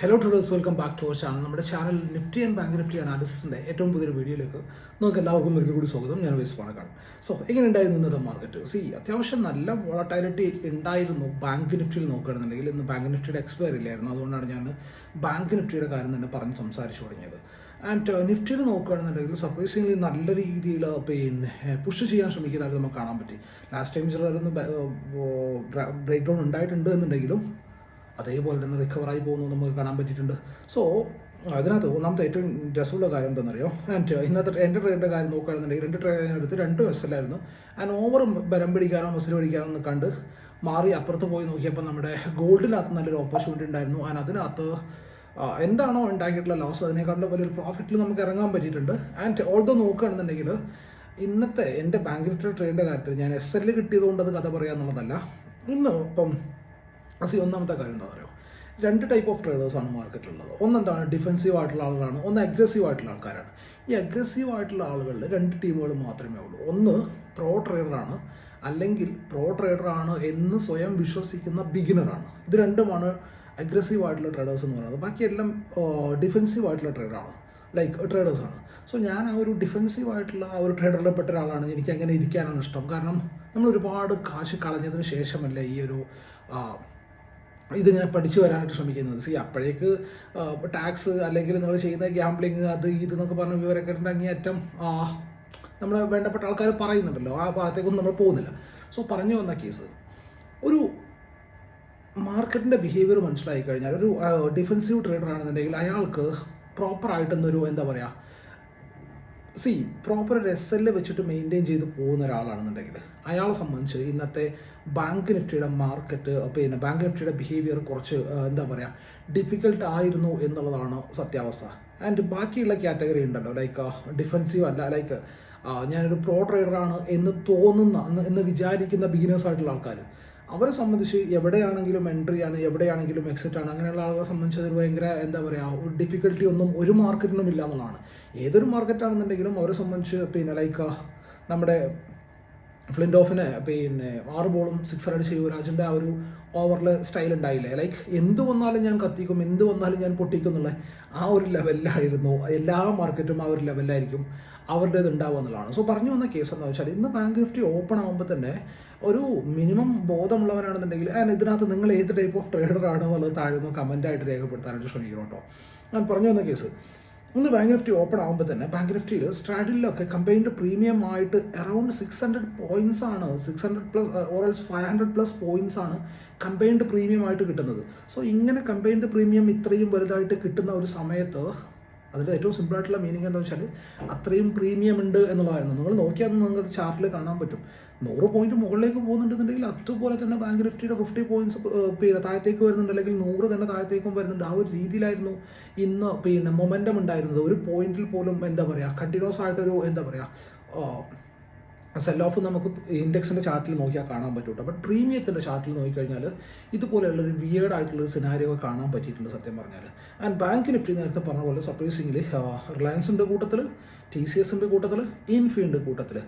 Hello traders welcome back to our channel നമ്മുടെ channel Nifty and Bank Nifty അനാലിസിസിന്റെ ഏറ്റവും പുതിയൊരു വീഡിയോയിലേക്ക് നമുക്ക് എല്ലാവർക്കും ഒരിക്കൽ കൂടി സ്വാഗതം. ഞാൻ വയസ്സ് പാണക്കാട് സോ എങ്ങനെ ഉണ്ടായിരുന്നു ഇന്നത്തെ മാർക്കറ്റ് സി അത്യാവശ്യം നല്ല വോളറ്റാലിറ്റി ഉണ്ടായിരുന്നു ബാങ്ക് നിഫ്റ്റിയിൽ നോക്കുകയാണെന്നുണ്ടെങ്കിൽ. ഇന്ന് ബാങ്ക് നിഫ്റ്റിയുടെ എക്സ്പയർ ഇല്ലായിരുന്നു. അതുകൊണ്ടാണ് ഞാൻ ബാങ്ക് നിഫ്റ്റിയുടെ കാര്യം തന്നെ പറഞ്ഞ് സംസാരിച്ചു തുടങ്ങിയത്. ആൻഡ് നിഫ്റ്റിയിൽ നോക്കുകയാണെന്നുണ്ടെങ്കിൽ സർപ്രൈസിംഗ്ലി നല്ല രീതിയിൽ പിന്നെ പുഷ് ചെയ്യാൻ ശ്രമിക്കുന്നതായിട്ട് നമുക്ക് കാണാൻ പറ്റി. ലാസ്റ്റ് ടൈം ചിലതായിരുന്നു ബ്രേക്ക് ഡൗൺ ഉണ്ടായിട്ടുണ്ട് എന്നുണ്ടെങ്കിലും അതേപോലെ തന്നെ റിക്കവറായി പോകുന്നത് നമുക്ക് കാണാൻ പറ്റിയിട്ടുണ്ട്. സോ അതിനകത്ത് ഒന്നാമത്തെ ഏറ്റവും രസമുള്ള കാര്യം എന്താണെന്നറിയോ? ആൻഡ് ഇന്നത്തെ എന്റെ ട്രെയിനിന്റെ കാര്യം നോക്കുകയാണെന്നുണ്ടെങ്കിൽ രണ്ട് ട്രെയിൻ എടുത്ത് രണ്ട് വെസലായിരുന്നു ആൻഡ് ഓവർ ബലം പിടിക്കാനോ മസിൽ പിടിക്കാനോ ഒന്ന് കണ്ട് മാറി അപ്പുറത്ത് പോയി നോക്കിയപ്പോൾ നമ്മുടെ ഗോൾഡിനകത്ത് നല്ലൊരു ഓപ്പർച്യൂണിറ്റി ഉണ്ടായിരുന്നു. ആൻഡ് അതിനകത്ത് എന്താണോ ഉണ്ടാക്കിയിട്ടുള്ള ലോസ് അതിനേക്കാളും വലിയൊരു പ്രോഫിറ്റിൽ നമുക്ക് ഇറങ്ങാൻ പറ്റിയിട്ടുണ്ട്. ആൻഡ് ഓൾഡോ നോക്കുകയാണെന്നുണ്ടെങ്കിൽ ഇന്നത്തെ എന്റെ ബാങ്ക് ട്രെയിനിന്റെ കാര്യത്തിൽ ഞാൻ എസ് എല്ലിൽ കിട്ടിയതുകൊണ്ട് അത് കഥ പറയാന്നുള്ളതല്ല. ഇന്ന് ഇപ്പം അസി ഒന്നാമത്തെ കാര്യം എന്താ പറയുക രണ്ട് ടൈപ്പ് ഓഫ് ട്രേഡേഴ്സാണ് മാർക്കറ്റിലുള്ളത് ഒന്നെന്താണ്? ഡിഫെൻസീവ് ആയിട്ടുള്ള ആളുകളാണ്. ഒന്ന് അഗ്രസീവ് ആയിട്ടുള്ള ആൾക്കാരാണ്. ഈ അഗ്രസീവ് ആയിട്ടുള്ള ആളുകളിൽ രണ്ട് ടീമുകൾ മാത്രമേ ഉള്ളൂ. ഒന്ന് പ്രോ ട്രേഡറാണ് അല്ലെങ്കിൽ പ്രോ ട്രേഡറാണ് എന്ന് സ്വയം വിശ്വസിക്കുന്ന ബിഗിനറാണ് ഇത് രണ്ടുമാണ് അഗ്രസീവ് ആയിട്ടുള്ള ട്രേഡേഴ്സ് എന്ന് പറയുന്നത്. ബാക്കിയെല്ലാം ഡിഫെൻസീവ് ആയിട്ടുള്ള ട്രേഡറാണ് ലൈക്ക് ട്രേഡേഴ്സാണ് സോ ഞാൻ ആ ഒരു ഡിഫെൻസീവ് ആയിട്ടുള്ള ആ ഒരു ട്രേഡറിൽ പെട്ട ഒരാളാണ്. എനിക്ക് അങ്ങനെ ഇരിക്കാനാണ് ഇഷ്ടം. കാരണം നമ്മൾ ഒരുപാട് കാശ് കളഞ്ഞതിന് ശേഷമല്ലേ ഈ ഒരു ഇതിങ്ങനെ പഠിച്ചു വരാനായിട്ട് ശ്രമിക്കുന്നത്. സി അപ്പോഴേക്ക് ടാക്സ് അല്ലെങ്കിൽ നിങ്ങൾ ചെയ്യുന്ന ഗ്യാംബ്ലിങ് അത് ഇത് എന്നൊക്കെ പറഞ്ഞ വിവരമൊക്കെ ഉണ്ടെങ്കിൽ ഏറ്റവും നമ്മുടെ വേണ്ടപ്പെട്ട ആൾക്കാർ പറയുന്നുണ്ടല്ലോ. ആ ഭാഗത്തേക്കൊന്നും നമ്മൾ പോകുന്നില്ല. സോ പറഞ്ഞു വന്ന കേസ് ഒരു മാർക്കറ്റിന്റെ ബിഹേവിയർ മനസ്സിലായി കഴിഞ്ഞാൽ ഒരു ഡിഫൻസീവ് ട്രേഡർ ആണെന്നുണ്ടെങ്കിൽ അയാൾക്ക് പ്രോപ്പറായിട്ടൊന്നൊരു എന്താ പറയുക സി പ്രോപ്പർ ഒരു എസ് എൽ വെച്ചിട്ട് മെയിന്റെയിൻ ചെയ്ത് പോകുന്ന ഒരാളാണെന്നുണ്ടെങ്കിൽ അയാളെ സംബന്ധിച്ച് ഇന്നത്തെ ബാങ്ക് നിഫ്റ്റിയുടെ മാർക്കറ്റ് പിന്നെ ബാങ്ക് നിഫ്റ്റിയുടെ ബിഹേവിയർ കുറച്ച് എന്താ പറയുക ഡിഫിക്കൽട്ട് ആയിരുന്നു എന്നുള്ളതാണ് സത്യാവസ്ഥ. ആൻഡ് ബാക്കിയുള്ള കാറ്റഗറി ഉണ്ടല്ലോ ലൈക്ക് ഡിഫെൻസീവ് അല്ല ലൈക്ക് ഞാനൊരു പ്രോ ട്രേഡറാണ് എന്ന് തോന്നുന്ന എന്ന് വിചാരിക്കുന്ന ബിഗിനേഴ്സ് ആയിട്ടുള്ള ആൾക്കാർ അവരെ സംബന്ധിച്ച് എവിടെയാണെങ്കിലും എൻട്രി ആണ് എവിടെയാണെങ്കിലും എക്സിറ്റ് ആണ് അങ്ങനെയുള്ള ആളുകളെ സംബന്ധിച്ച് അതൊരു ഭയങ്കര എന്താ പറയുക ഡിഫിക്കൽട്ടി ഒന്നും ഒരു മാർക്കറ്റിനും ഇല്ല എന്നുള്ളതാണ്. ഏതൊരു മാർക്കറ്റാണെന്നുണ്ടെങ്കിലും അവരെ സംബന്ധിച്ച് പിന്നെ ലൈക്ക് നമ്മുടെ ഫ്ലിൻഡ് ഓഫിന് പിന്നെ ആറ് ബോളും സിക്സർ അടിച്ച് യുവരാജിന്റെ ആ ഒരു ഓവറിൽ സ്റ്റൈൽ ഉണ്ടായില്ലേ? ലൈക്ക് എന്ത് വന്നാലും ഞാൻ കത്തിക്കും എന്ത് വന്നാലും ഞാൻ പൊട്ടിക്കും എന്നുള്ള ആ ഒരു ലെവലിലായിരുന്നു എല്ലാ മാർക്കറ്റും ആ ഒരു ലെവലിലായിരിക്കും അവരുടേത് ഉണ്ടാവുക എന്നുള്ളതാണ്. സോ പറഞ്ഞു വന്ന കേസ് എന്താ വെച്ചാൽ ഇന്ന് ബാങ്ക് നിഫ്റ്റി ഓപ്പൺ ആകുമ്പോൾ തന്നെ ഒരു മിനിമം ബോധമുള്ളവനാണെന്നുണ്ടെങ്കിൽ ആൻഡ് ഇതിനകത്ത് നിങ്ങൾ ഏത് ടൈപ്പ് ഓഫ് ട്രേഡർ ആണ് എന്നുള്ളത് താഴെ നിന്ന് കമന്റായിട്ട് രേഖപ്പെടുത്താനായിട്ട് ശ്രമിക്കണം കേട്ടോ. ഞാൻ പറഞ്ഞു വന്ന കേസ് ഇന്ന് ബാങ്ക് നിഫ്റ്റി ഓപ്പൺ ആകുമ്പോൾ തന്നെ ബാങ്ക് നിഫ്റ്റിയിൽ സ്ട്രാഡിലൊക്കെ കമ്പൈൻഡ് പ്രീമിയം ആയിട്ട് അറൌണ്ട് സിക്സ് ഹൺഡ്രഡ് പോയിന്റ്സ് ആണ്. Six hundred plus or else five hundred plus points ആണ് കമ്പൈൻഡ് പ്രീമിയം ആയിട്ട് കിട്ടുന്നത്. സോ ഇങ്ങനെ കമ്പൈൻഡ് പ്രീമിയം ഇത്രയും വലുതായിട്ട് കിട്ടുന്ന ഒരു സമയത്ത് അതിന്റെ ഏറ്റവും സിമ്പിൾ ആയിട്ടുള്ള മീനിങ് എന്താ വെച്ചാൽ അത്രയും പ്രീമിയം ഉണ്ട് എന്നുള്ളതായിരുന്നു. നിങ്ങൾ നോക്കിയാൽ നിങ്ങൾക്ക് ചാർട്ടിൽ കാണാൻ പറ്റും. നൂറ് പോയിന്റ് മുകളിലേക്ക് പോകുന്നുണ്ടെന്നുണ്ടെങ്കിൽ അതുപോലെ തന്നെ ബാങ്ക് നിഫ്റ്റിയുടെ ഫിഫ്റ്റി പോയിന്റ്സ് പിന്നെ താഴത്തേക്ക് വരുന്നുണ്ട് അല്ലെങ്കിൽ നൂറ് തന്നെ താഴത്തേക്കും വരുന്നുണ്ട്. ആ ഒരു രീതിയിലായിരുന്നു ഇന്ന് പിന്നെ മൊമെന്റം ഉണ്ടായിരുന്നത്. ഒരു പോയിന്റിൽ പോലും എന്താ പറയുക കണ്ടിന്യൂസ് ആയിട്ടൊരു എന്താ പറയുക സെൽ ഓഫ് നമുക്ക് ഇൻഡെക്സിന്റെ ചാർട്ടിൽ നോക്കിയാൽ കാണാൻ പറ്റും കേട്ടോ. പ്രീമിയത്തിന്റെ ചാർട്ടിൽ നോക്കിക്കഴിഞ്ഞാൽ ഇതുപോലെയുള്ളൊരു വിയേർഡ് ആയിട്ടുള്ളൊരു സിനാരിയോ കാണാൻ പറ്റിയിട്ടുണ്ട് സത്യം പറഞ്ഞാൽ. ആൻഡ് ബാങ്ക് നിഫ്റ്റി നേരത്തെ പറഞ്ഞ പോലെ സപ്പോസിംഗിൽ റിലയൻസിന്റെ കൂട്ടത്തിൽ ടി സി എസിന്റെ കൂട്ടത്തിൽ ഇൻഫിയുടെ കൂട്ടത്തിൽ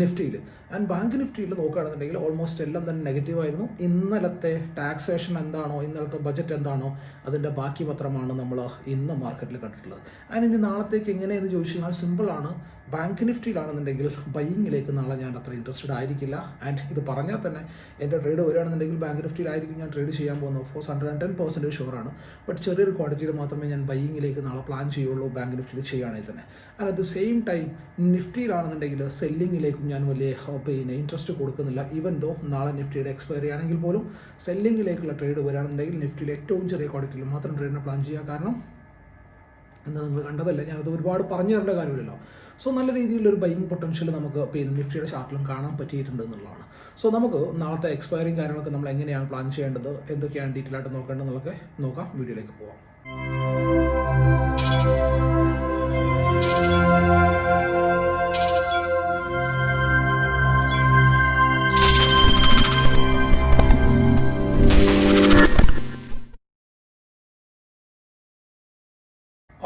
നിഫ്റ്റിയിൽ ആൻഡ് ബാങ്ക് നിഫ്റ്റിയിൽ നോക്കുകയാണെന്നുണ്ടെങ്കിൽ ഓൾമോസ്റ്റ് എല്ലാം തന്നെ നെഗറ്റീവ് ആയിരുന്നു. ഇന്നലത്തെ ടാക്സേഷൻ എന്താണോ ഇന്നലത്തെ ബജറ്റ് എന്താണോ അതിന്റെ ബാക്കി പത്രമാണ് നമ്മൾ ഇന്ന് മാർക്കറ്റിൽ കണ്ടിട്ടുള്ളത്. ആൻഡ് ഇനി നാളത്തേക്ക് എങ്ങനെയെന്ന് ചോദിച്ചു കഴിഞ്ഞാൽ സിമ്പിളാണ് ബാങ്ക് നിഫ്റ്റിയിലാണെന്നുണ്ടെങ്കിൽ ബൈയിങ്ങിലേക്ക് നാളെ ഞാൻ അത്ര ഇൻട്രസ്റ്റഡ് ആയിരിക്കില്ല. ആൻഡ് ഇത് പറഞ്ഞാൽ തന്നെ എന്റെ ട്രേഡ് വരികയാണെന്നുണ്ടെങ്കിൽ ബാങ്ക് നിഫ്റ്റിയിലായിരിക്കും ഞാൻ ട്രേഡ് ചെയ്യാൻ പോകുന്നത്. Four hundred and ten percentage ഷുവറാണ് but ചെറിയൊരു ക്വാണ്ടിറ്റിയിൽ മാത്രമേ ഞാൻ ബൈയിങ്ങിലേക്ക് നാളെ പ്ലാൻ ചെയ്യുള്ളൂ ബാങ്ക് നിഫ്റ്റിയിൽ ചെയ്യുകയാണെങ്കിൽ തന്നെ. And at the same time നിഫ്റ്റിയിലാണെന്നുണ്ടെങ്കിൽ സെല്ലിങ്ങിലേക്കും ഞാൻ വലിയ പിന്നെ ഇൻട്രസ്റ്റ് കൊടുക്കുന്നില്ല. ഈവൻ ദോ നാളെ നിഫ്റ്റിയുടെ എക്സ്പയറി ആണെങ്കിൽ പോലും സെല്ലിങ്ങിലേക്കുള്ള ട്രേഡ് വരികയാണെന്നുണ്ടെങ്കിൽ നിഫ്റ്റിയിൽ ഏറ്റവും ചെറിയ ക്വാണ്ടിറ്റിയിൽ മാത്രം ട്രേഡിനെ പ്ലാൻ ചെയ്യുക. കാരണം എന്ന് നിങ്ങൾ കണ്ടതല്ല? ഞാനത് ഒരുപാട് പറഞ്ഞു തരേണ്ട കാര്യമില്ലല്ലോ. സോ നല്ല രീതിയിലൊരു ബൈങ് പൊട്ടൻഷ്യൽ നമുക്ക് പിന്നെ നിഫ്റ്റിയുടെ ചാർട്ടിലും കാണാൻ പറ്റിയിട്ടുണ്ട് എന്നുള്ളതാണ്. സോ നമുക്ക് നാളത്തെ എക്സ്പയറിങ് കാര്യങ്ങളൊക്കെ നമ്മൾ എങ്ങനെയാണ് പ്ലാൻ ചെയ്യേണ്ടത് എന്തൊക്കെയാണ് ഡീറ്റെയിൽ ആയിട്ട് നോക്കേണ്ടത് എന്നുള്ളതൊക്കെ നോക്കാം. വീഡിയോയിലേക്ക് പോവാം.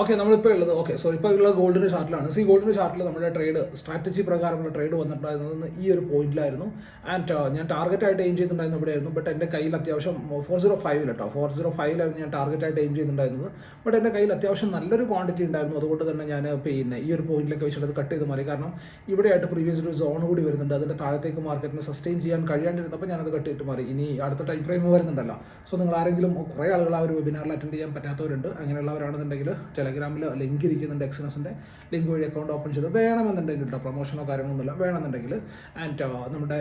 ഓക്കെ നമ്മളിപ്പോൾ ഉള്ളത് ഓക്കെ സോ ഇപ്പോൾ ഉള്ളത് ഗോൾഡിന്റെ ചാർട്ടിലാണ് സി ഗോൾഡിന്റെ ചാർട്ടിൽ നമ്മുടെ ട്രേഡ് സ്ട്രാറ്റജി പ്രകാരമുള്ള ട്രേഡ് വന്നിട്ടുണ്ടായിരുന്നത് ഈ ഒരു പോയിന്റിലായിരുന്നു ആൻഡ് ഞാൻ ടാർഗറ്റ് ആയിട്ട് എയിം ചെയ്തിട്ടുണ്ടായിരുന്നു ഇവിടെയായിരുന്നു. ബട്ട് എന്റെ കയ്യിൽ അത്യാവശ്യം ഫോർ സീറോ ഫൈവിൽ കേട്ടോ ഫോർ സീറോ ഫൈവിലായിരുന്നു ഞാൻ ടാർഗറ്റ് ആയിട്ട് എയിം ചെയ്തിട്ടുണ്ടായിരുന്നത്. ബട്ട് എന്റെ കയ്യിൽ അത്യാവശ്യം നല്ലൊരു ക്വാണ്ടിറ്റി ഉണ്ടായിരുന്നു. അതുകൊണ്ട് തന്നെ ഞാൻ പിന്നെ ഈ ഒരു പോയിന്റിലൊക്കെ വെച്ചിട്ട് കട്ട് ചെയ്ത് മാറി. കാരണം ഇവിടെയായിട്ട് പ്രീവിയസ് ഒരു സോൺ കൂടി വരുന്നുണ്ട്. അതിന്റെ താഴത്തേക്ക് മാർക്കറ്റിന് സസ്റ്റെയിൻ ചെയ്യാൻ കഴിയാണ്ടിരുന്നപ്പോൾ ഞാനത് കട്ട് ചെയ്തിട്ട് മാറി. ഇനി അടുത്ത ടൈം ഫ്രെയിം വരുന്നുണ്ടല്ലോ. സോ നിങ്ങൾ ആരെങ്കിലും കുറേ ആളുകൾ ആ ഒരു വെബിനാറിൽ അറ്റൻഡ് ചെയ്യാൻ പറ്റാത്തവരുണ്ട്. അങ്ങനെയുള്ളവരാണെന്നുണ്ടെങ്കിൽ ടെലഗ്രാമിൽ ലിങ്ക് ഇരിക്കുന്നുണ്ട് എക്സിനസിന്റെ ലിങ്ക് വഴി അക്കൗണ്ട് ഓപ്പൺ ചെയ്ത് വേണമെന്നുണ്ടെങ്കിൽ കേട്ടോ പ്രൊമോഷനോ കാര്യങ്ങളൊന്നുമില്ല. വേണമെന്നുണ്ടെങ്കിൽ ആൻഡ് നമ്മുടെ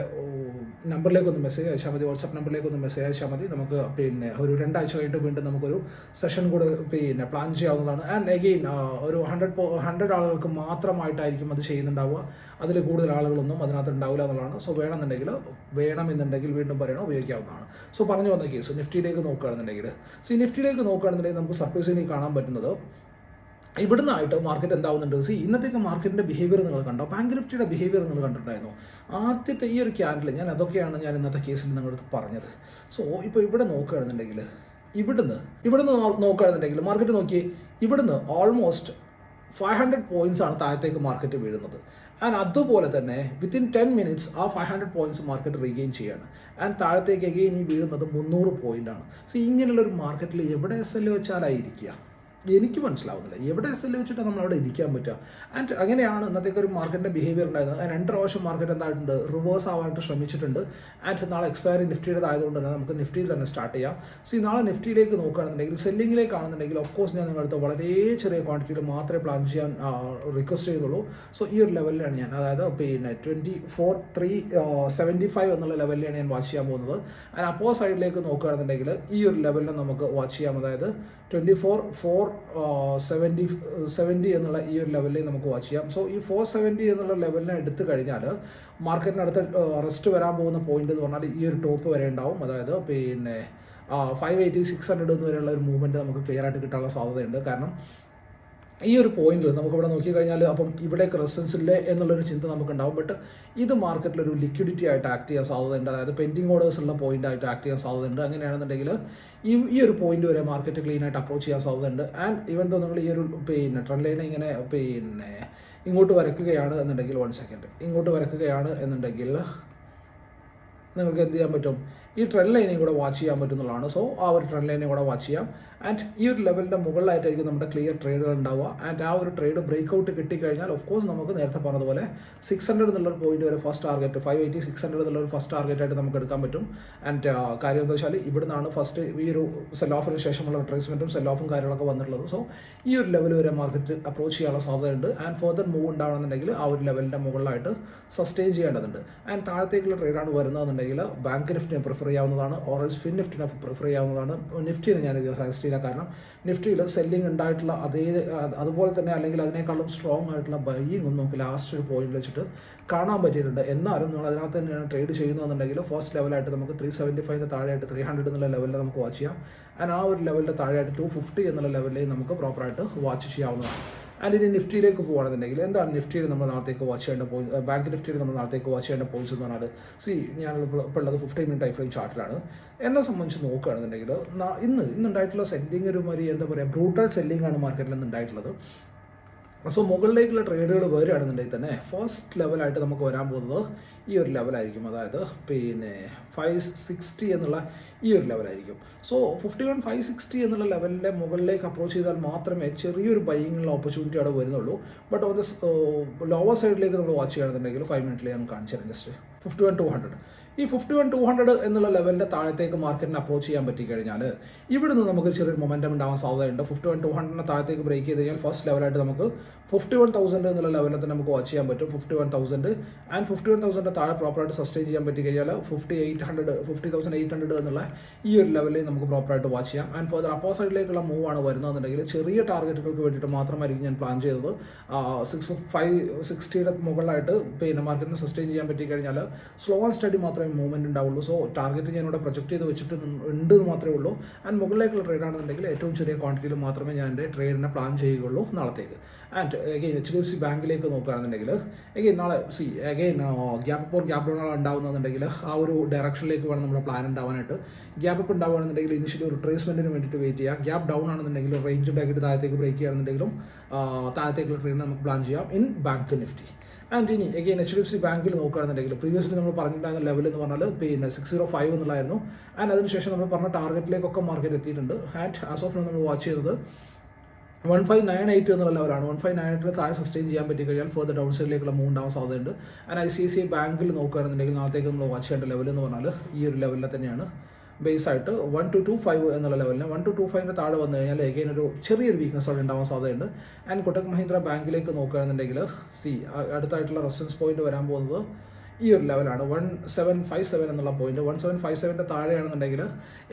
നമ്പറിലേക്ക് ഒന്ന് മെസ്സേജ് അയച്ചാൽ മതി. വാട്സപ്പ് നമ്പറിലേക്ക് ഒന്ന് മെസ്സേജ് അയച്ചാൽ മതി. നമുക്ക് പിന്നെ ഒരു രണ്ടാഴ്ച കഴിഞ്ഞിട്ട് വീണ്ടും നമുക്കൊരു സെഷൻ കൂടെ പിന്നെ പ്ലാൻ ചെയ്യാവുന്നതാണ്. ആൻഡ് എഗെയിൻ ഒരു ഹൺഡ്രഡ് ഹൺഡ്രഡ് ആളുകൾക്ക് മാത്രമായിട്ടായിരിക്കും അത് ചെയ്യുന്നുണ്ടാവുക. അതിൽ കൂടുതൽ ആളുകളൊന്നും അതിനകത്ത് ഉണ്ടാവില്ല എന്നുള്ളതാണ്. സോ വേണമെന്നുണ്ടെങ്കിൽ വേണമെന്നുണ്ടെങ്കിൽ വീണ്ടും പറയണം ഉപയോഗിക്കാവുന്നതാണ്. സോ പറഞ്ഞു വന്ന കേസ് നിഫ്റ്റിയിലേക്ക് നോക്കുകയാണെന്നുണ്ടെങ്കിൽ. സി നിഫ്റ്റിയിലേക്ക് നോക്കുകയാണെന്നുണ്ടെങ്കിൽ നമുക്ക് സർപ്രൈസിനി കാണാൻ പറ്റുന്നത് ഇവിടുന്നായിട്ട് മാർക്കറ്റ് എന്താവുന്നുണ്ട്? സി ഇന്നത്തേക്ക് മാർക്കറ്റിന്റെ ബിഹേവിയർ നിങ്ങൾ കണ്ടോ? ബാങ്ക് നിഫ്റ്റിയുടെ ബിഹേവിയർ നിങ്ങൾ കണ്ടിട്ടുണ്ടായിരുന്നു? ആദ്യത്തെ ഈ ഒരു ക്യാൻഡിൽ ഞാൻ അതൊക്കെയാണ് ഞാൻ ഇന്നത്തെ കേസിൽ നിങ്ങളടുത്ത് പറഞ്ഞത്. സോ ഇപ്പോൾ ഇവിടെ നോക്കുകയാണെന്നുണ്ടെങ്കിൽ ഇവിടുന്ന് ഇവിടുന്ന് നോക്കുകയാണെന്നുണ്ടെങ്കിൽ മാർക്കറ്റ് നോക്കി ഇവിടുന്ന് ഓൾമോസ്റ്റ് ഫൈവ് ഹൺഡ്രഡ് പോയിന്റ്സ് ആണ് താഴത്തേക്ക് മാർക്കറ്റ് വീഴുന്നത്. ആൻഡ് അതുപോലെ തന്നെ വിത്തിൻ ടെൻ മിനിറ്റ്സ് ആ five hundred points market regain ചെയ്യാണ്. ആൻഡ് താഴത്തേക്ക് അഗെയിൻ ഈ വീഴുന്നത് മുന്നൂറ് പോയിന്റ് ആണ്. സോ ഇങ്ങനെയുള്ള ഒരു മാർക്കറ്റിൽ എവിടെ എസ് എൽ വെച്ചാലായിരിക്കുക? എനിക്ക് മനസ്സിലാവുന്നില്ല. എവിടെ എസ് വെച്ചിട്ട് നമ്മൾ അവിടെ ഇരിക്കാൻ പറ്റുക? ആൻഡ് അങ്ങനെയാണ് ഇന്നത്തേക്ക് ഒരു മാർക്കറ്റിന്റെ ബിഹേവിയർ ഉണ്ടായിരുന്നത്. രണ്ട് പ്രാവശ്യം മാർക്കറ്റ് എന്തായിട്ടുണ്ട് റിവേഴ്സ് ആവാനായിട്ട് ശ്രമിച്ചിട്ടുണ്ട്. ആൻഡ് നാളെ എക്സ്പയറി നിഫ്റ്റിയുടെ ആയതുകൊണ്ട് തന്നെ നമുക്ക് നിഫ്റ്റിയിൽ തന്നെ സ്റ്റാർട്ട് ചെയ്യാം. സി നാളെ നിഫ്റ്റിയിലേക്ക് നോക്കുകയാണെന്നുണ്ടെങ്കിൽ സെല്ലിങ്ങിലേക്ക് ആണെന്നുണ്ടെങ്കിൽ ഓഫ് കോഴ്സ് ഞാൻ നിങ്ങളുടെ അടുത്ത് വളരെ ചെറിയ ക്വാണ്ടിറ്റിയിൽ മാത്രമേ പ്ലാൻ ചെയ്യാൻ റിക്വസ്റ്റ് ചെയ്യുന്നുള്ളൂ. സോ ഈ ഒരു ലെവലിലാണ് ഞാൻ. അതായത് പിന്നെ twenty four three seventy five എന്നുള്ള ലെവലിലാണ് ഞാൻ വാച്ച് ചെയ്യാൻ പോകുന്നത്. ആൻഡ് അപ്പോ സൈഡിലേക്ക് നോക്കുകയാണെന്നുണ്ടെങ്കിൽ ഈ ഒരു ലെവലിൽ നമുക്ക് വാച്ച് ചെയ്യാം. അതായത് twenty four four seventy seventy എന്നുള്ള ഈ ഒരു ലെവലിൽ നമുക്ക് വാച്ച് ചെയ്യാം. സോ ഈ ഫോർ സെവന്റി എന്നുള്ള ലെവലിനെ എടുത്തു കഴിഞ്ഞാൽ മാർക്കറ്റിനടുത്ത് റെസ്റ്റ് വരാൻ പോകുന്ന പോയിന്റ് എന്ന് പറഞ്ഞാൽ ഈ ഒരു ടോപ്പ് വരെ ഉണ്ടാവും. അതായത് പിന്നെ ഫൈവ് എയ്റ്റി സിക്സ് ഹൺഡ്രഡ് എന്ന് വരെയുള്ള ഒരു മൂവ്മെന്റ് നമുക്ക് ക്ലിയർ ആയിട്ട് കിട്ടാനുള്ള സാധ്യതയുണ്ട്. കാരണം ഈ ഒരു പോയിന്റിൽ നമുക്ക് ഇവിടെ നോക്കിക്കഴിഞ്ഞാൽ അപ്പം ഇവിടെ റെസിസ്റ്റൻസ് ഇല്ലേ എന്നുള്ളൊരു ചിന്ത നമുക്കുണ്ടാവും. ബട്ട് ഇത് മാർക്കറ്റിൽ ഒരു ലിക്വിഡിറ്റി ആയിട്ട് ആക്ട് ചെയ്യാൻ സാധ്യതയുണ്ട്. അതായത് പെൻഡിങ് ഓർഡേഴ്സ് ഉള്ള പോയിന്റ് ആയിട്ട് ആക്ട് ചെയ്യാൻ സാധ്യതയുണ്ട്. അങ്ങനെയാണെന്നുണ്ടെങ്കിൽ ഈ ഈ ഒരു പോയിന്റ് വരെ മാർക്കറ്റ് ക്ലീൻ ആയിട്ട് അപ്രോച്ച് ചെയ്യാൻ സാധ്യതയുണ്ട്. ആൻഡ് ഇവൻ തോ നിങ്ങൾ ഈ ഒരു പിന്നെ ട്രെൻഡ് ലൈൻ ഇങ്ങനെ പിന്നെ ഇങ്ങോട്ട് വരക്കുകയാണ് എന്നുണ്ടെങ്കിൽ വൺ സെക്കൻഡ് ഇങ്ങോട്ട് വരക്കുകയാണ് എന്നുണ്ടെങ്കിൽ നിങ്ങൾക്ക് എന്ത് ചെയ്യാൻ പറ്റും? ഈ ട്രെൻഡ് ലൈനെയും കൂടെ വാച്ച് ചെയ്യാൻ പറ്റുന്നതാണ് സോ ആ ഒരു ട്രെൻഡ് ലൈനെയും കൂടെ വാച്ച് ചെയ്യാം. ആൻഡ് ഈ ഒരു ലെവലിന്റെ മുകളിലായിട്ടായിരിക്കും നമ്മുടെ ക്ലിയർ ട്രേഡുകൾ ഉണ്ടാവുക. ആൻഡ് ആ ഒരു ട്രേഡ് ബ്രേക്ക് ഔട്ട് കിട്ടിക്കഴിഞ്ഞാൽ ഓഫ് കോഴ്സ് നമുക്ക് നേരത്തെ പറഞ്ഞതുപോലെ സിക്സ് ഹൺഡ്രഡ് എന്നുള്ള പോയിന്റ് വരെ first target five eighty six hundred എന്നുള്ള ഒരു ഫസ്റ്റ് ടാർഗറ്റ് ആയിട്ട് നമുക്ക് എടുക്കാൻ പറ്റും. ആൻഡ് കാര്യം എന്താ വെച്ചാൽ ഇവിടുന്നാണ് ഫസ്റ്റ് ഈ ഒരു സെൽ ഓഫിന് ശേഷമുള്ള റിട്രേസ്മെന്റും സെൽ ഓഫും കാര്യങ്ങളൊക്കെ വന്നിട്ടുള്ളത്. സോ ഈ ഒരു ലെവൽ വരെ മാർക്കറ്റ് അപ്രോച്ച് ചെയ്യാനുള്ള സാധ്യതയുണ്ട്. ആൻഡ് ഫർദർ മൂവ് ഉണ്ടാവണമെന്നുണ്ടെങ്കിൽ ആ ഒരു ലെവലിന്റെ മുകളിലായിട്ട് സസ്റ്റെയിൻ ചെയ്യേണ്ടതുണ്ട്. ആൻഡ് താഴത്തേക്കുള്ള ട്രേഡാണ് വരുന്നതെന്നുണ്ടെങ്കിൽ ബാങ്ക് നിഫ്റ്റിനെ പ്രിഫർ ചെയ്യാവുന്നതാണ്. ഓറൽസ് ഫിൻ നിഫ്റ്റിനെ പ്രിഫർ ചെയ്യാവുന്നതാണ്. നിഫ്റ്റിനെ ഞാൻ ഇതിനെ സജസ്റ്റ് ചെയ്യില്ല കാരണം നിഫ്റ്റിയിൽ സെല്ലിംഗ് ഉണ്ടായിട്ടുള്ള അതേ അതുപോലെ തന്നെ അല്ലെങ്കിൽ അതിനേക്കാളും സ്ട്രോങ് ആയിട്ടുള്ള ബൈയിങ് ഒന്നും നമുക്ക് ലാസ്റ്റ് ഒരു പോയിന്റ് വെച്ചിട്ട് കാണാൻ പറ്റിയിട്ടുണ്ട്. എന്നാലും നിങ്ങൾ അതിനകത്ത് തന്നെയാണ് ട്രേഡ് ചെയ്യുന്നതെന്നുണ്ടെങ്കിൽ ഫസ്റ്റ് ലെവലായിട്ട് നമുക്ക് ത്രീ സെവന്റി ഫൈവിന്റെ താഴെയായിട്ട് ത്രീ ഹൺഡ്രഡ് എന്നുള്ള ലെവലിൽ നമുക്ക് വാച്ച് ചെയ്യാം. ആൻഡ് ആ ഒരു ലെവലിന്റെ താഴെയായിട്ട് ടു ഫിഫ്റ്റി എന്നുള്ള ലെവലിൽ നമുക്ക് പ്രോപ്പറായിട്ട് വാച്ച് ചെയ്യാവുന്നതാണ്. ആൻഡ് ഇനി നിഫ്റ്റിയിലേക്ക് പോകുകയാണെന്നുണ്ടെങ്കിൽ എന്താണ് നിഫ്റ്റിയിൽ നമ്മൾ നാളത്തേക്ക് വാച്ച് ചെയ്യേണ്ട പോയിന്റ് ബാങ്ക് നിഫ്റ്റിയിൽ നമ്മൾ നാളത്തേക്ക് വാച്ച് ചെയ്യേണ്ട പോയിന്റ്സ് എന്ന് പറഞ്ഞാൽ സി ഞാൻ ഇപ്പോൾ ഉള്ളത് ഫിഫ്റ്റീൻ മിനിറ്റ് ടൈം ഫ്രെയിം ചാർട്ടിലാണ് എന്നെ സംബന്ധിച്ച് നോക്കുകയാണെന്നുണ്ടെങ്കിൽ ഇന്ന് ഇന്നുണ്ടായിട്ടുള്ള സെല്ലിംഗ് ഒരു മാതിരി എന്താ പറയുക ബ്രൂട്ടൽ സെല്ലിംഗ് ആണ് മാർക്കറ്റിൽ നിന്ന് ഉണ്ടായിട്ടുള്ളത് സോ മുകളിലേക്കുള്ള ട്രേഡുകൾ വരികയാണെന്നുണ്ടെങ്കിൽ തന്നെ ഫസ്റ്റ് ലെവലായിട്ട് നമുക്ക് വരാൻ പോകുന്നത് ഈ ഒരു ലെവലായിരിക്കും അതായത് പിന്നെ ഫൈവ് സിക്സ്റ്റി എന്നുള്ള ഈ ഒരു ലെവലായിരിക്കും so fifty one five sixty എന്നുള്ള ലെവലിന്റെ മുകളിലേക്ക് അപ്രോച്ച് ചെയ്താൽ മാത്രമേ ചെറിയൊരു ബൈയിങ്ങുള്ള ഓപ്പർച്യൂണിറ്റി അവിടെ വരുന്നുള്ളൂ. ബട്ട് ഓൺ ദ ലോവർ സൈഡിലേക്ക് നമ്മൾ വാച്ച് ചെയ്യുകയാണെന്നുണ്ടെങ്കിൽ ഫൈവ് മിനിറ്റിൽ ഞാൻ കാണിച്ചു തരാം just fifty one two hundred ഈ ഫിഫ്റ്റി വൺ ടു ഹൺഡ്രഡ് എന്നുള്ള ലെവലിന്റെ താഴത്തേക്ക് മാർക്കറ്റിനെ അപ്രോച്ച് ചെയ്യാൻ പറ്റി കഴിഞ്ഞാൽ ഇവിടുന്ന് നമുക്ക് ചെറിയൊരു മൊമെന്റം ഉണ്ടാവാൻ സാധ്യതയുണ്ട്. ഫിഫ്റ്റി വൺ ടു ഹൺഡ്രഡിന് താഴത്തേക്ക് ബ്രേക്ക് ചെയ്ത് കഴിഞ്ഞാൽ ഫസ്റ്റ് ലെവലായിട്ട് നമുക്ക് ഫിഫ്റ്റി വൺ തൗസൻഡ് എന്നുള്ള ലെവലിൽ തന്നെ നമുക്ക് വാച്ച് ചെയ്യാൻ പറ്റും. Fifty one thousand and fifty one thousand താഴെ പ്രോപ്പറായിട്ട് സസ്റ്റെയിൻ ചെയ്യാൻ പറ്റി കഴിഞ്ഞാൽ fifty eight hundred fifty thousand eight hundred എന്നുള്ള ഈ ഒരു ലെവലിൽ നമുക്ക് പ്രോപ്പറായിട്ട് വാച്ച് ചെയ്യാം. ആൻഡ് ഫർദർ അപ്പോ സൈഡിലേക്കുള്ള മൂവ് ആണ് വരുന്നതെന്നുണ്ടെങ്കിൽ ചെറിയ ടാർഗറ്റുകൾക്ക് വേണ്ടിയിട്ട് മാത്രമായിരിക്കും ഞാൻ പ്ലാൻ ചെയ്തത്. സിക്സ് ഫൈവ് സിക്സ്റ്റിയുടെ മുകളിലായിട്ട് പിന്നെ മാർക്കറ്റിന് സസ്റ്റെയിൻ ചെയ്യാൻ പറ്റി കഴിഞ്ഞാൽ സ്ലോ ആൻഡ് സ്റ്റഡി മാത്രമേ മാത്രമേ മൂവ്മെന്റ് ഉണ്ടാവുള്ളൂ. സോ ടാർഗറ്റ് ഞാൻ ഞാനിവിടെ പ്രൊജക്റ്റ് ചെയ്ത് വെച്ചിട്ട് ഉണ്ട് എന്ന് മാത്രമേ ഉള്ളൂ. ആൻഡ് മുകളിലേക്കുള്ള ട്രേഡ് ആണെന്നുണ്ടെങ്കിൽ ഏറ്റവും ചെറിയ ക്വാണ്ടിറ്റിയിൽ മാത്രമേ ഞാൻ എന്റെ ട്രേഡിനെ പ്ലാൻ ചെയ്യുകയുള്ളൂ നാളത്തേക്ക്. And again H D F C ബാങ്കിലേക്ക് നോക്കുകയാണെന്നുണ്ടെങ്കിൽ അഗെയിൻ നാളെ see again gap for gap down ഉണ്ടാവുന്നതെന്നുണ്ടെങ്കിൽ ആ ഒരു ഡയറക്ഷനിലേക്ക് വേണം നമ്മുടെ പ്ലാൻ ഉണ്ടാവാനായിട്ട്. ഗ്യാപ്പ് അപ്പ് ഉണ്ടാവുകയാണെന്നുണ്ടെങ്കിൽ ഇനിഷ്യലി ഒരു ട്രേസ്മെന്റിന് വേണ്ടിയിട്ട് വെയിറ്റ് ചെയ്യുക. ഗ്യാപ്പ് ഡൗൺ ആണെന്നുണ്ടെങ്കിൽ റേഞ്ച് ഉണ്ടാക്കിയിട്ട് താഴത്തേക്ക് ബ്രേക്ക് ചെയ്യുകയാണെന്നുണ്ടെങ്കിലും താഴത്തേക്കുള്ള ട്രെയിൻ നമുക്ക് പ്ലാൻ ചെയ്യാം ഇൻ ബാങ്ക് നിഫ്റ്റി ആൻഡ് ഇനി again H D F C ബാങ്കിൽ നോക്കുകയാണെന്നുണ്ടെങ്കിൽ പ്രീവിയസ്ലി നമ്മൾ പറഞ്ഞിട്ടുണ്ടായിരുന്ന ലെവൽ എന്ന് പറഞ്ഞാൽ പിന്നെ സിക്സ് സീറോ ഫൈവ് എന്നുള്ളായിരുന്നു ആൻഡ് അതിനുശേഷം നമ്മൾ പറഞ്ഞ ടാർഗറ്റിലേക്കൊക്കെ മാർക്കറ്റ് എത്തിയിട്ടുണ്ട്. ആൻഡ് ആസ് ഓഫ് നമ്മൾ വാച്ച് ചെയ്തത് വൺ ഫൈവ് നയൻ എയ്റ്റ് എന്നുള്ള ലെവലാണ് വൺ ഫൈവ് നയൻ എയ്റ്റിൽ താഴെ സസ്റ്റെയിൻ ചെയ്യാൻ പറ്റി കഴിഞ്ഞാൽ ഫർദർ ഡൗൺ സൈഡിലേക്കുള്ള മൂവ് ഉണ്ടാവാൻ സാധ്യതയുണ്ട്. And I C C I ബാങ്കിൽ നോക്കുകയാണെന്നുണ്ടെങ്കിൽ നാളത്തേക്ക് നമ്മൾ വാച്ച് ചെയ്യേണ്ട ലെവൽ എന്ന് പറഞ്ഞാൽ ഈ ഒരു ലെവലിൽ തന്നെയാണ്. ബേസ് ആയിട്ട് വൺ ടു ടു ഫൈവ് എന്നുള്ള ലെവലിന് വൺ ടു ടു ഫൈവിന്റെ താഴെ വന്നു കഴിഞ്ഞാൽ എഗെയിൻ ഒരു ചെറിയൊരു വീക്ക്നെസ് അവിടെ ഉണ്ടാവാൻ സാധ്യതയുണ്ട്. ആൻഡ് കൊട്ടക് മഹീന്ദ്ര ബാങ്കിലേക്ക് നോക്കുകയാണെന്നുണ്ടെങ്കിൽ സി അടുത്തായിട്ടുള്ള റെസിസ്റ്റൻസ് പോയിന്റ് വരാൻ പോകുന്നത് ഈ ഒരു ലെവലാണ് വൺ സെവൻ ഫൈവ് സെവൻ എന്നുള്ള പോയിന്റ് വൺ സെവൻ ഫൈവ് സെവന്റെ താഴെയാണെന്നുണ്ടെങ്കിൽ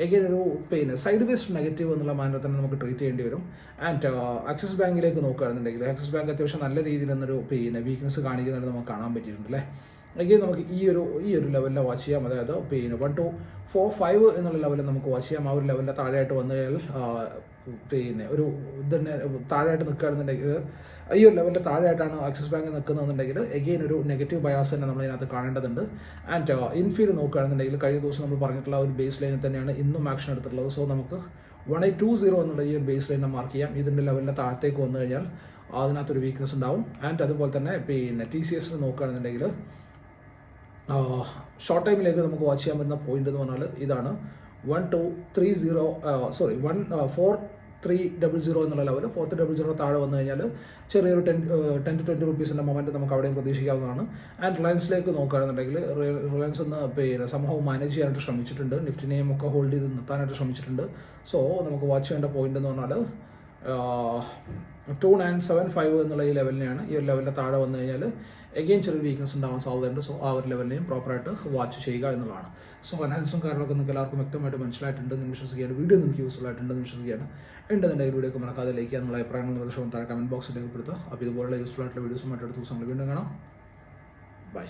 എഗെയിൻ ഒരു പെയിൻ സൈഡ് വേസ്റ്റ് നെഗറ്റീവ് എന്നുള്ള മാനത്തിൽ തന്നെ നമുക്ക് ട്രീറ്റ് ചെയ്യേണ്ടി വരും. ആൻഡ് ആക്സിസ് ബാങ്കിലേക്ക് നോക്കുകയാണെന്നുണ്ടെങ്കിൽ ആക്സിസ് ബാങ്ക് അത്യാവശ്യം നല്ല രീതിയിൽ എന്നൊരു പെയിന് വീക്ക്നെസ് കാണിക്കുന്നതായിട്ട് നമുക്ക് കാണാൻ പറ്റിയിട്ടുണ്ട് അല്ലേ? എഗെയിൻ നമുക്ക് ഈ ഒരു ഈ ഒരു ലെവലിൽ വാച്ച് ചെയ്യാം. അതായത് പിന്നെ വൺ ടു ഫോർ ഫൈവ് എന്നുള്ള ലെവലിൽ നമുക്ക് വാച്ച് ചെയ്യാം. ആ ഒരു ലെവലിന്റെ താഴെയായിട്ട് വന്നു കഴിഞ്ഞാൽ പിന്നെ ഒരു ഇതന്നെ താഴെയായിട്ട് നിൽക്കുകയാണെന്നുണ്ടെങ്കിൽ ഈ ഒരു ലെവലിന്റെ താഴെയായിട്ടാണ് ആക്സിസ് ബാങ്ക് നിൽക്കുന്നതെന്നുണ്ടെങ്കിൽ എഗെയിൻ ഒരു നെഗറ്റീവ് ബയാസ് തന്നെ നമ്മൾ ഇതിനകത്ത് കാണേണ്ടതുണ്ട്. ആൻഡ് ഇൻഫീൽ നോക്കുകയാണെന്നുണ്ടെങ്കിൽ കഴിഞ്ഞ ദിവസം നമ്മൾ പറഞ്ഞിട്ടുള്ള ഒരു ബേസ് ലൈനിൽ തന്നെയാണ് ഇന്നും ആക്ഷൻ എടുത്തിട്ടുള്ളത്. സോ നമുക്ക് വൺ എയ്റ്റ് ടു സീറോ എന്നുള്ള ഈ ഒരു ബേസ് ലൈനെ മാർക്ക് ചെയ്യാം. ഇതിന്റെ ലെവലിന്റെ താഴത്തേക്ക് വന്നു കഴിഞ്ഞാൽ അതിനകത്തൊരു വീക്ക്നെസ് ഉണ്ടാവും. ആൻഡ് അതുപോലെ തന്നെ പിന്നെ ടി സി എസ് നോക്കുകയാണെന്നുണ്ടെങ്കിൽ ഷോർട്ട് ടൈമിലേക്ക് നമുക്ക് വാച്ച് ചെയ്യാൻ പറ്റുന്ന പോയിന്റ് എന്ന് പറഞ്ഞാൽ ഇതാണ്. One two three zero sorry one four three double zero എന്നുള്ള level four three double zero താഴെ വന്നു കഴിഞ്ഞാൽ ചെറിയൊരു ടെൻ ടെൻ ടു ട്വന്റി റുപ്പീസിന്റെ മൊമെന്റ് നമുക്ക് അവിടെയും പ്രതീക്ഷിക്കാവുന്നതാണ്. ആൻഡ് റിലയൻസിലേക്ക് നോക്കുകയാണെന്നുണ്ടെങ്കിൽ റിലയൻസ് ഒന്ന് പിന്നെ സംഭവം മാനേജ് ചെയ്യാനായിട്ട് ശ്രമിച്ചിട്ടുണ്ട്. നിഫ്റ്റിനെയും ഒക്കെ ഹോൾഡ് ചെയ്ത് നിർത്താനായിട്ട് ശ്രമിച്ചിട്ടുണ്ട്. സോ നമുക്ക് വാച്ച് ചെയ്യേണ്ട പോയിന്റ് എന്ന് പറഞ്ഞാൽ ടു നയൻ സെവൻ ഫൈവ് എന്നുള്ള ഈ ലെവലിനെയാണ് ഈ ഒരു ലെവലിന്റെ താഴെ വന്നു കഴിഞ്ഞാൽ എഗെയിൻ ചെറിയ വീക്ക്നസ് ഉണ്ടാവാൻ സാധ്യതയുണ്ട്. സോ ആ ഒരു ലെവലിനെയും പ്രോപ്പറായിട്ട് വാച്ച് ചെയ്യുക എന്നുള്ളതാണ്. സോ അനാലിസും കാര്യങ്ങളൊക്കെ നിങ്ങൾക്ക് എല്ലാവർക്കും വ്യക്തമായിട്ട് മനസ്സിലായിട്ടുണ്ടെന്ന് വിശ്വസിക്കുകയാണ് വീഡിയോ നിങ്ങൾക്ക് യൂസ്ഫുൾ ആയിട്ടുണ്ട് ആയിട്ടുണ്ടെന്ന് വിശ്വസിക്കുകയാണ് ഉണ്ടെന്നുണ്ടെങ്കിൽ വീഡിയോ ഒക്കെ മറക്കാതെ ലൈക്ക് ചെയ്യാനുള്ള അഭിപ്രായങ്ങൾ നിർദ്ദേശവും താഴെ കമന്റ് ബോക്സിൽ രേഖപ്പെടുത്തുക. അപ്പോൾ ഇതുപോലുള്ള യൂസ്ഫുൾ ആയിട്ടുള്ള വീഡിയോസുമായിട്ട് അടുത്ത ദിവസങ്ങൾ വീണ്ടും കാണാം. ബൈ